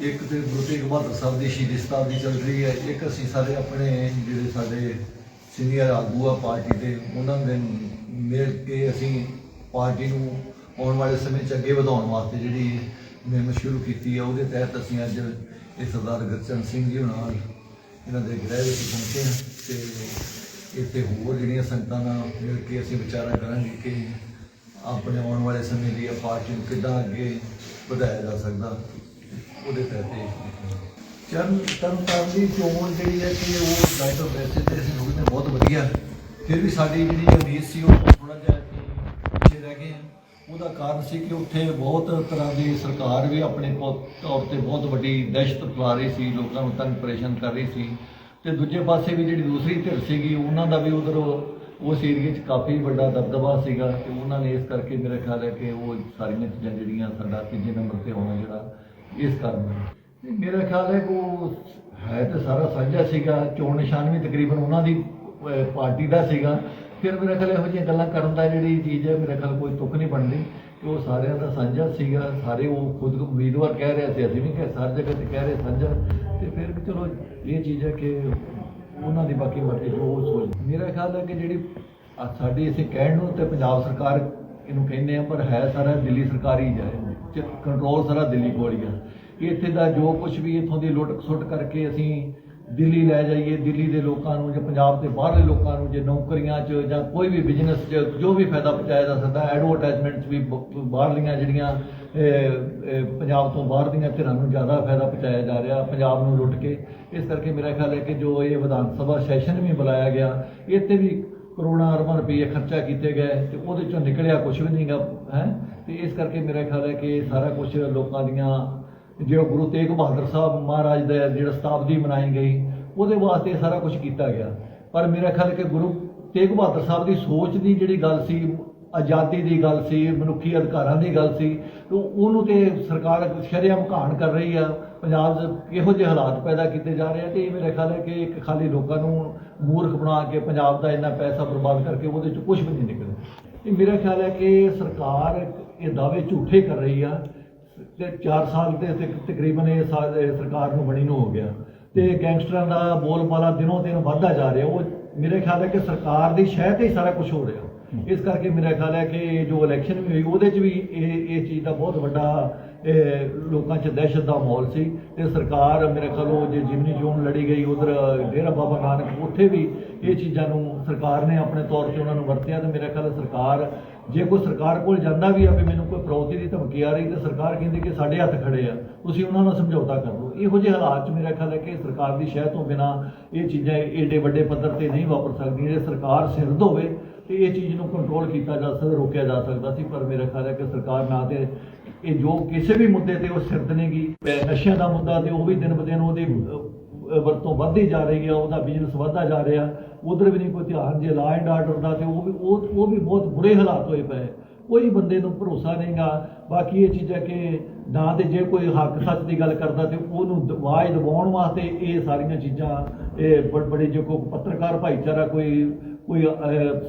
ਇੱਕ ਤੇ ਗੁਰੂ ਤੇਗ ਬਹਾਦਰ ਸਾਹਿਬ ਦੀ ਸ਼ਹੀਦੀ ਸਤਾਬਦੀ ਚੱਲ ਰਹੀ ਹੈ, ਇੱਕ ਅਸੀਂ ਸਾਰੇ ਆਪਣੇ ਜਿਹੜੇ ਸਾਡੇ ਸੀਨੀਅਰ ਆਗੂ ਆ ਪਾਰਟੀ ਦੇ, ਉਹਨਾਂ ਦੇ ਮਿਲ ਕੇ ਅਸੀਂ ਪਾਰਟੀ ਨੂੰ ਆਉਣ ਵਾਲੇ ਸਮੇਂ 'ਚ ਅੱਗੇ ਵਧਾਉਣ ਵਾਸਤੇ ਜਿਹੜੀ ਮੁਹਿੰਮ ਸ਼ੁਰੂ ਕੀਤੀ ਹੈ, ਉਹਦੇ ਤਹਿਤ ਅਸੀਂ ਅੱਜ ਇਹ ਸਰਦਾਰ ਗੁਰਚਰਨ ਸਿੰਘ ਜੀ ਨਾਲ ਇਹਨਾਂ ਦੇ ਗ੍ਰਹਿ ਵਿੱਚ ਪਹੁੰਚੇ ਹਾਂ ਤੇ ਇੱਥੇ ਹੋਰ ਜਿਹੜੀਆਂ ਸੰਗਤਾਂ ਨਾਲ ਮਿਲ ਕੇ ਅਸੀਂ ਵਿਚਾਰਾ ਕਰਾਂਗੇ ਕਿ ਆਪਣੇ ਆਉਣ ਵਾਲੇ ਸਮੇਂ ਲਈ ਇਹ ਪਾਰਟੀ ਨੂੰ ਕਿੱਦਾਂ ਅੱਗੇ ਵਧਾਇਆ ਜਾ ਸਕਦਾ। ਉਹਦੇ ਤਹਿਤ ਚਰਨ ਤਰਨ ਦੀ ਚੋਣ ਜਿਹੜੀ ਹੈ ਕਿ ਉਹ ਡਾਕਟਰ ਵੈਸੇ ਤੇ ਅਸੀਂ ਲੋਕ ਨੇ ਬਹੁਤ ਵਧੀਆ। ਫਿਰ ਵੀ ਸਾਡੀ ਜਿਹੜੀ ਉਮੀਦ ਸੀ, ਉਹ ਥੋੜਾ ਜਿਹਾ ਅਸੀਂ ਪਿੱਛੇ ਰਹਿ ਗਏ ਉਹਦਾ ਕਾਰਨ ਸੀ ਕਿ ਉੱਥੇ ਬਹੁਤ ਤਰ੍ਹਾਂ ਦੀ ਸਰਕਾਰ ਵੀ ਆਪਣੇ ਤੌਰ ਤੇ ਬਹੁਤ ਵੱਡੀ ਦਹਿਸ਼ਤ ਫੈਲਾ ਰਹੀ ਸੀ, ਲੋਕਾਂ ਨੂੰ ਤੰਗ ਪਰੇਸ਼ਾਨ ਕਰ ਰਹੀ ਸੀ। ਤੇ ਦੂਜੇ ਪਾਸੇ ਵੀ ਜਿਹੜੀ ਦੂਸਰੀ ਧਿਰ ਸੀਗੀ, ਉਹਨਾਂ ਦਾ ਵੀ ਉਧਰ ਉਸ ਏਰੀਏ 'ਚ ਕਾਫੀ ਵੱਡਾ ਦਬਦਬਾ ਸੀਗਾ ਤੇ ਉਹਨਾਂ ਨੇ ਇਸ ਕਰਕੇ ਮੇਰਾ ਖਿਆਲ ਹੈ ਕਿ ਉਹ ਸਾਰੀਆਂ ਚੀਜ਼ਾਂ ਜਿਹੜੀਆਂ ਸਾਡਾ ਤੀਜੇ ਨੰਬਰ ਤੇ ਆਉਣਾ ਜਿਹੜਾ ਇਸ ਕਾਰਨ ਨਹੀਂ, ਮੇਰਾ ਖਿਆਲ ਹੈ ਕਿ ਉਹ ਹੈ ਤਾਂ ਸਾਰਾ ਸਾਂਝਾ ਸੀਗਾ ਚੋਣ ਨਿਸ਼ਾਨ ਵੀ ਤਕਰੀਬਨ ਉਹਨਾਂ ਦੀ ਅਹ, ਪਾਰਟੀ ਦਾ ਸੀਗਾ। ਫਿਰ ਮੇਰਾ ਖਿਆਲ ਇਹੋ ਜਿਹੀਆਂ ਗੱਲਾਂ ਕਰਨ ਦਾ ਜਿਹੜੀ ਚੀਜ਼ ਹੈ ਮੇਰਾ ਖਿਆਲ ਕੋਈ ਤੁਕ ਨਹੀਂ ਬਣਦੀ। ਕਿ ਉਹ ਸਾਰਿਆਂ ਦਾ ਸਾਂਝਾ ਸੀਗਾ ਸਾਰੇ ਉਹ ਖੁਦ ਉਮੀਦਵਾਰ ਕਹਿ ਰਿਹਾ ਸੀ ਅਸੀਂ ਵੀ ਕਹਿ ਸਾਰੀ ਜਗ੍ਹਾ ਤੇ ਕਹਿ ਰਹੇ ਸਾਂਝਾ। ਤੇ ਫਿਰ ਚਲੋ ਇਹ ਚੀਜ਼ ਹੈ ਕਿ ਉਹਨਾਂ ਦੀ ਬਾਕੀ ਮਰਜ਼ੀ ਜੋ ਉਹ ਸੋਚ ਮੇਰਾ ਖਿਆਲ ਹੈ ਕਿ ਜਿਹੜੀ ਆ ਸਾਡੀ ਅਸੀਂ ਕਹਿਣ ਨੂੰ ਤੇ ਪੰਜਾਬ ਸਰਕਾਰ ਇਹਨੂੰ ਕਹਿੰਦੇ ਆ ਪਰ ਹੈ ਸਾਰਾ ਦਿੱਲੀ ਸਰਕਾਰ ਹੀ ਜਾਏ। ਕੰਟਰੋਲ ਸਾਰਾ ਦਿੱਲੀ ਕੋਲ ਹੀ ਆ। ਇੱਥੇ ਦਾ ਜੋ ਕੁਝ ਵੀ ਇੱਥੋਂ ਦੀ ਲੁੱਟ ਖਸੁੱਟ ਕਰਕੇ ਅਸੀਂ ਦਿੱਲੀ ਲੈ ਜਾਈਏ, ਦਿੱਲੀ ਦੇ ਲੋਕਾਂ ਨੂੰ ਜਾਂ ਪੰਜਾਬ ਦੇ ਬਾਹਰਲੇ ਲੋਕਾਂ ਨੂੰ, ਜੇ ਨੌਕਰੀਆਂ 'ਚ ਜਾਂ ਕੋਈ ਵੀ ਬਿਜ਼ਨਸ 'ਚ ਜੋ ਵੀ ਫਾਇਦਾ ਪਹੁੰਚਾਇਆ ਜਾ ਸਕਦਾ ਐਡਵਰਟਾਈਜ਼ਮੈਂਟ 'ਚ ਵੀ ਬ- ਬਾਹਰਲੀਆਂ ਜਿਹੜੀਆਂ ਪੰਜਾਬ ਤੋਂ ਬਾਹਰ ਦੀਆਂ ਧਿਰਾਂ ਨੂੰ ਜ਼ਿਆਦਾ ਫਾਇਦਾ ਪਹੁੰਚਾਇਆ ਜਾ ਰਿਹਾ, ਪੰਜਾਬ ਨੂੰ ਲੁੱਟ ਕੇ। ਇਸ ਕਰਕੇ ਮੇਰਾ ਖਿਆਲ ਹੈ ਕਿ ਜੋ ਇਹ ਵਿਧਾਨ ਸਭਾ ਸੈਸ਼ਨ ਵੀ ਬੁਲਾਇਆ ਗਿਆ, ਇੱਥੇ ਵੀ ਕਰੋੜਾਂ ਅਰਬਾਂ ਰੁਪਏ ਖਰਚਾ ਕੀਤੇ ਗਏ ਤੇ ਉਹਦੇ ਚੋਂ ਨਿਕਲਿਆ ਕੁਝ ਵੀ ਨਹੀਂਗਾ ਹੈ? ਤੇ ਇਸ ਕਰਕੇ ਮੇਰਾ ਖਿਆਲ ਹੈ ਕਿ ਸਾਰਾ ਕੁਝ ਲੋਕਾਂ ਦੀਆਂ, ਜੋ ਗੁਰੂ ਤੇਗ ਬਹਾਦਰ ਸਾਹਿਬ ਮਹਾਰਾਜ ਦਾ ਜਿਹੜਾ ਸ਼ਤਾਬਦੀ ਮਨਾਈ ਗਈ, ਉਹਦੇ ਵਾਸਤੇ ਸਾਰਾ ਕੁਝ ਕੀਤਾ ਗਿਆ। ਪਰ ਮੇਰਾ ਖਿਆਲ ਹੈ ਕਿ ਗੁਰੂ ਤੇਗ ਬਹਾਦਰ ਸਾਹਿਬ ਦੀ ਸੋਚ ਦੀ ਜਿਹੜੀ ਗੱਲ ਸੀ ਆਜ਼ਾਦੀ ਦੀ ਗੱਲ ਸੀ, ਮਨੁੱਖੀ ਅਧਿਕਾਰਾਂ ਦੀ ਗੱਲ ਸੀ, ਤੇ ਉਹਨੂੰ ਤੇ ਸਰਕਾਰ ਸ਼ਰੇਆਮ ਘਾਣ ਕਰ ਰਹੀ ਆ। ਪੰਜਾਬ 'ਚ ਇਹੋ ਜਿਹੇ ਹਾਲਾਤ ਪੈਦਾ ਕੀਤੇ ਜਾ ਰਹੇ ਆ ਤੇ ਇਹ ਮੇਰਾ ਖਿਆਲ ਹੈ ਕਿ ਇੱਕ ਖਾਲੀ ਲੋਕਾਂ ਨੂੰ ਮੂਰਖ ਬਣਾ ਕੇ ਪੰਜਾਬ ਦਾ ਇੰਨਾ ਪੈਸਾ ਬਰਬਾਦ ਕਰਕੇ ਉਹਦੇ 'ਚ ਕੁਝ ਵੀ ਨਹੀਂ ਨਿਕਲਦਾ। ਇਹ ਮੇਰਾ ਖਿਆਲ ਹੈ ਕਿ ਸਰਕਾਰ ਇਹ ਦਾਅਵੇ ਝੂਠੇ ਕਰ ਰਹੀ ਆ। ਤੇ 4 ਸਾਲ ਤੇ ਤਕਰੀਬਨ ਇਹ ਸਾ- ਇਹ ਸਰਕਾਰ ਨੂੰ ਬਣੀ ਨੂੰ ਹੋ ਗਿਆ। ਤੇ ਗੈਂਗਸਟਰਾਂ ਦਾ ਬੋਲਬਾਲਾ ਦਿਨੋਂ ਦਿਨ ਵੱਧਦਾ ਜਾ ਰਿਹਾ। ਉਹ ਮੇਰੇ ਖਿਆਲ ਹੈ ਕਿ ਸਰਕਾਰ ਦੀ ਸ਼ਹਿ ਤੇ ਹੀ ਸਾਰਾ ਕੁਝ ਹੋ ਰਿਹਾ। ਇਸ ਕਰਕੇ ਮੇਰਾ ਖਿਆਲ ਹੈ ਕਿ ਜੋ ਇਲੈਕਸ਼ਨ ਵੀ ਹੋਈ, ਉਹਦੇ 'ਚ ਵੀ ਇਹ ਇਹ ਚੀਜ਼ ਦਾ ਬਹੁਤ ਵੱਡਾ ਲੋਕਾਂ 'ਚ ਦਹਿਸ਼ਤ ਦਾ ਮਾਹੌਲ ਸੀ ਤੇ ਸਰਕਾਰ ਮੇਰੇ ਖਿਆਲੋਂ ਜੇ ਜਿਮਨੀ ਚੋਣ ਲੜੀ ਗਈ, ਉਧਰ ਡੇਰਾ ਬਾਬਾ ਨਾਨਕ ਉੱਥੇ ਵੀ ਇਹ ਚੀਜ਼ਾਂ ਨੂੰ ਸਰਕਾਰ ਨੇ ਆਪਣੇ ਤੌਰ ਤੇ ਉਹਨਾਂ ਨੂੰ ਵਰਤਿਆ ਤੇ ਮੇਰਾ ਖਿਆਲ ਸਰਕਾਰ, ਜੇ ਕੋਈ ਸਰਕਾਰ ਕੋਲ ਜਾਂਦਾ ਵੀ ਆ ਵੀ ਮੈਨੂੰ ਕੋਈ ਪ੍ਰੌਤੀ ਦੀ ਧਮਕੀ ਆ ਰਹੀ, ਤੇ ਸਰਕਾਰ ਕਹਿੰਦੀ ਕਿ ਸਾਡੇ ਹੱਥ ਖੜੇ ਆ, ਤੁਸੀਂ ਉਹਨਾਂ ਨਾਲ ਸਮਝੌਤਾ ਕਰ ਲਓ। ਇਹੋ ਜਿਹੇ ਹਾਲਾਤ 'ਚ ਮੇਰਾ ਖਿਆਲ ਹੈ ਕਿ ਸਰਕਾਰ ਦੀ ਸ਼ਹਿ ਤੋਂ ਬਿਨਾ ਇਹ ਚੀਜ਼ਾਂ ਏਡੇ ਵੱਡੇ ਪੱਧਰ ਤੇ ਨਹੀਂ ਵਾਪਰ ਸਕਦੀਆਂ, ਜੇ ਸਰਕਾਰ ਸਿਰਦ ਹੋਵੇ ਤੇ ਇਹ ਚੀਜ਼ ਨੂੰ ਕੰਟਰੋਲ ਕੀਤਾ ਜਾ ਸਕਦਾ, ਰੋਕਿਆ ਜਾ ਸਕਦਾ ਸੀ, ਪਰ ਮੇਰਾ ਖਿਆਲ ਹੈ ਕਿ ਸਰਕਾਰ ਨਾ ਤੇ ਇਹ ਜੋ ਕਿਸੇ ਵੀ ਮੁੱਦੇ ਤੇ ਉਹ ਸਿਰਦ ਨੇਗੀ ਨਸ਼ਿਆਂ ਦਾ ਮੁੱਦਾ ਤੇ ਉਹ ਵੀ ਦਿਨ ਬ ਦਿਨ ਉਹਦੀ ਵਰਤੋਂ ਵੱਧਦੀ ਜਾ ਰਹੀ ਆ ਉਹਦਾ ਬਿਜ਼ਨਸ ਵੱਧਦਾ ਜਾ ਰਿਹਾ, ਉਧਰ ਵੀ ਨਹੀਂ ਕੋਈ ਧਿਆਨ, ਜੇ ਲਾ ਐਂਡ ਆਰਡਰ ਦਾ ਤੇ ਉਹ ਵੀ ਉਹ ਵੀ ਬਹੁਤ ਬੁਰੇ ਹਾਲਾਤ ਹੋਏ ਪਏ। ਕੋਈ ਬੰਦੇ ਨੂੰ ਭਰੋਸਾ ਨਹੀਂਗਾ ਬਾਕੀ ਇਹ ਚੀਜ਼ਾਂ ਕਿ ਨਾ ਤੇ ਜੇ ਕੋਈ ਹੱਕ ਸੱਚ ਦੀ ਗੱਲ ਕਰਦਾ ਤੇ ਉਹਨੂੰ ਦ- ਆਵਾਜ਼ ਦਬਾਉਣ ਵਾਸਤੇ ਇਹ ਸਾਰੀਆਂ ਚੀਜ਼ਾਂ, ਇਹ ਬ- ਬੜੇ ਜੋ ਕੋ ਪੱਤਰਕਾਰ ਭਾਈਚਾਰਾ ਕੋਈ ਕੋਈ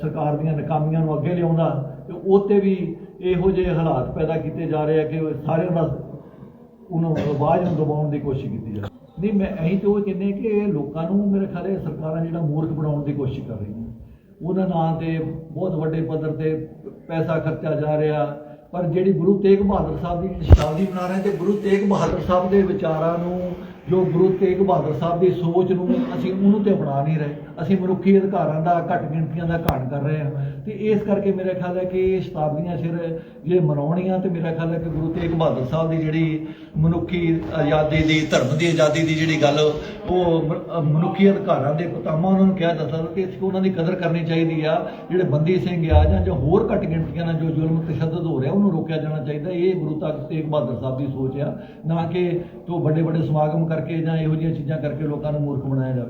ਸਰਕਾਰ ਦੀਆਂ ਨਕਾਮੀਆਂ ਨੂੰ ਅੱਗੇ ਲਿਆਉਂਦਾ ਤੇ ਉਹ ਤੇ ਵੀ ਇਹੋ ਜਿਹੇ ਹਾਲਾਤ ਪੈਦਾ ਕੀਤੇ ਜਾ ਰਹੇ ਆ ਕਿ ਸਾਰਿਆਂ ਦਾ ਉਹਨੂੰ ਆਵਾਜ਼ ਨੂੰ ਦਬਾਉਣ ਦੀ ਕੋਸ਼ਿਸ਼ ਕੀਤੀ ਜਾ ਨਹੀਂ, ਮੈਂ ਇਹੀ ਤਾਂ ਉਹ ਕਹਿੰਦੇ ਕਿ ਇਹ ਲੋਕਾਂ ਨੂੰ ਮੇਰੇ ਖਿਆਲ ਹੈ ਸਰਕਾਰਾਂ ਜਿਹੜਾ ਮੂਰਖ ਬਣਾਉਣ ਦੀ ਕੋਸ਼ਿਸ਼ ਕਰ ਰਹੀਆਂ। ਉਹਨਾਂ ਨਾਂ ਤੇ ਬਹੁਤ ਵੱਡੇ ਪੱਧਰ ਤੇ ਪੈਸਾ ਖਰਚਾ ਜਾ ਰਿਹਾ, ਪਰ ਜਿਹੜੀ ਗੁਰੂ ਤੇਗ ਬਹਾਦਰ ਸਾਹਿਬ ਦੀ ਸ਼ਤਾਬਦੀ ਮਨਾ ਰਹੇ ਤੇ ਗੁਰੂ ਤੇਗ ਬਹਾਦਰ ਸਾਹਿਬ ਦੇ ਵਿਚਾਰਾਂ ਨੂੰ ਜੋ ਗੁਰੂ ਤੇਗ ਬਹਾਦਰ ਸਾਹਿਬ ਦੀ ਸੋਚ ਨੂੰ ਅਸੀਂ ਉਹਨੂੰ ਤੇ ਅਪਣਾ ਨਹੀਂ ਰਹੇ। ਅਸੀਂ ਮਨੁੱਖੀ ਅਧਿਕਾਰਾਂ ਦਾ, ਘੱਟ ਗਿਣਤੀਆਂ ਦਾ ਘਾਣ ਕਰ ਰਹੇ ਹਾਂ। ਤੇ ਇਸ ਕਰਕੇ ਮੇਰਾ ਖਿਆਲ ਹੈ ਕਿ ਇਹ ਸ਼ਤਾਬਦੀਆਂ ਸਿਰ ਜੇ ਮਨਾਉਣੀਆਂ ਤੇ ਮੇਰਾ ਖਿਆਲ ਹੈ ਕਿ ਗੁਰੂ ਤੇਗ ਬਹਾਦਰ ਸਾਹਿਬ ਦੀ ਜਿਹੜੀ ਮਨੁੱਖੀ ਆਜ਼ਾਦੀ ਦੀ, ਧਰਮ ਦੀ ਆਜ਼ਾਦੀ ਦੀ ਜਿਹੜੀ ਗੱਲ, ਉਹ ਮਨੁੱਖੀ ਅਧਿਕਾਰਾਂ ਦੇ ਪਤਾਮਾ ਉਹਨਾਂ ਨੂੰ ਕਿਹਾ ਜਾ ਕਿ ਇਸ ਉਹਨਾਂ ਦੀ ਕਦਰ ਕਰਨੀ ਚਾਹੀਦੀ ਆ। ਜਿਹੜੇ ਬੰਦੀ ਸਿੰਘ ਆ ਜਾਂ ਜੋ ਹੋਰ ਘੱਟ ਗਿਣਤੀਆਂ ਨਾਲ ਜੋ ਜ਼ੁਲਮ ਤਸ਼ੱਦਦ ਹੋ ਰਿਹਾ, ਉਹਨੂੰ ਰੋਕਿਆ ਜਾਣਾ ਚਾਹੀਦਾ। ਇਹ ਗੁਰੂ ਤਖਤ ਤੇਗ ਬਹਾਦਰ ਸਾਹਿਬ ਦੀ ਸੋਚ ਆ। ਨਾ ਕਿ ਤੋਂ ਵੱਡੇ ਵੱਡੇ ਸਮਾਗਮ ਕਰਕੇ ਜਾਂ ਇਹੋ ਜਿਹੀਆਂ ਚੀਜ਼ਾਂ ਕਰਕੇ ਲੋਕਾਂ ਨੂੰ ਮੂਰਖ ਬਣਾਇਆ ਜਾਵੇ।